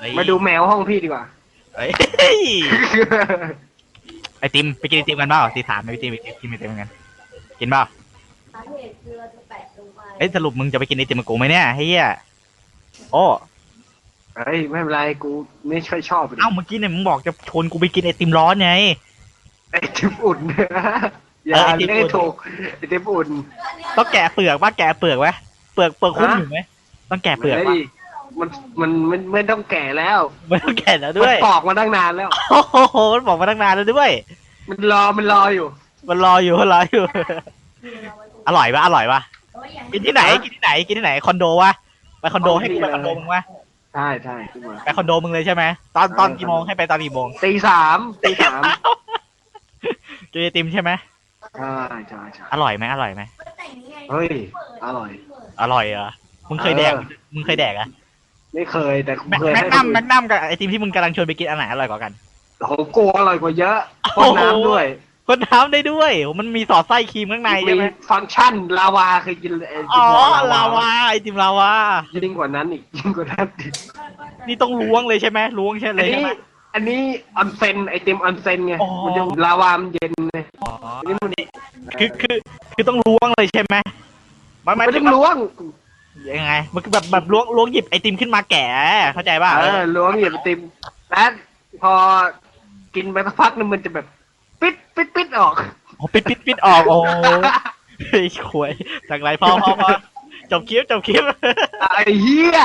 เฮ้ยมาดูแมวห้องพี่ดีกว่าเฮ้ยไอติมไปกินไอติมกันเปล่าตีสามไปกินไปกินไอติมกันกินเปล่าสาเหตุคือเราจะแปะลงไปเอ้ยสรุปมึงจะไปกินไอติมกับกูไหมเนี่ยเฮียโอ้เฮ้ยไม่เป็นไรกูไม่ค่อยชอบเลยเอ้าเมื่อกี้เนี่ยมึงบอกจะชวนกูไปกินไอติมร้อนไง ไอติมอุ่นอย่าเออไอติมเรียกอุ่นถูกไอติมอุ่นต้องแกะเปลือกป่ะแกะเปลือกไหมเปลือกเปลือกคุ้มอยู่ไหมต้องแกะเปลือกฮ้ป่ะย มันมันมันไม่ต้องแก่แล้วไม่ต้องแกะแล้วมันด้วยปอกมาตั้งนานแล้ว โอ้โหมันบอกมาตั้งนานแล้วด้วย มันรอมันรออยู่ มันรออยู่มันรออยู่ อร่อยปะอร่อยปะกินที่ไหนฮะกินที่ไหน กินที่ไหน คอนโดวะไปคอนโดให้กูไปคอนโดมึงวะใช่ใช่ขึ้นมา ไปคอนโดมึงเลยใช่ไหมตอนตอนกี่โมงให้ไปตอนกี่โมงตีสามตีสามกินไอติมใช่ไหมใช่ใช่ใช่อร่อยไหมอร่อยไหมเฮ้ย อร่อย อร่อยเหรอมึงเคยแดกเออ มึงเคยแดกอะ ไม่เคยแต่แมเคยแมให้กคนัมนแมอื่นกนัมกับไอติมที่มึงกำลังชวนไปกินอันไหนอร่อยกว่ากันโหกูอร่อยกว่าเยอะโอ้พ่นโหน้ำด้วยคนน้ำได้ด้วยโหมันมีสอดไส้ครีมข้างในใช่ไหมฟังก์ชันลาวาเคยกินไอติอ๋มอลาวาไอติมลาวา ยิ่งกว่านั้นอีกยิ่งกว่านั้นอีกนี่ต้องล้วงเลยใช่ไหมล้วงใช่เลอันยใช่นี้ไหม อันนี้ออนเซนไอติมออนเซนไงอ๋อ มันจะลาวามันเย็นไงอ๋ออันนี้มันคือคือคือต้องล้วงเลยใช่ไหมมันหมายไม่ถึต้องงล้วง ยังไง มันคือแบบแบบล้วงล้วงหยิบไอติมขึ้นมาแกะเข้าใจป่ะเออล้วงหยิบไอติมแล้วพอกินไปสักพักนึงมันจะแบบ ปิดปิดปิดออกโอ้ปิดปิดปิดออกโอ้เฮ้ยขวยจากไรพอพอพอจบคลิปจบคลิปไอ้เหี้ย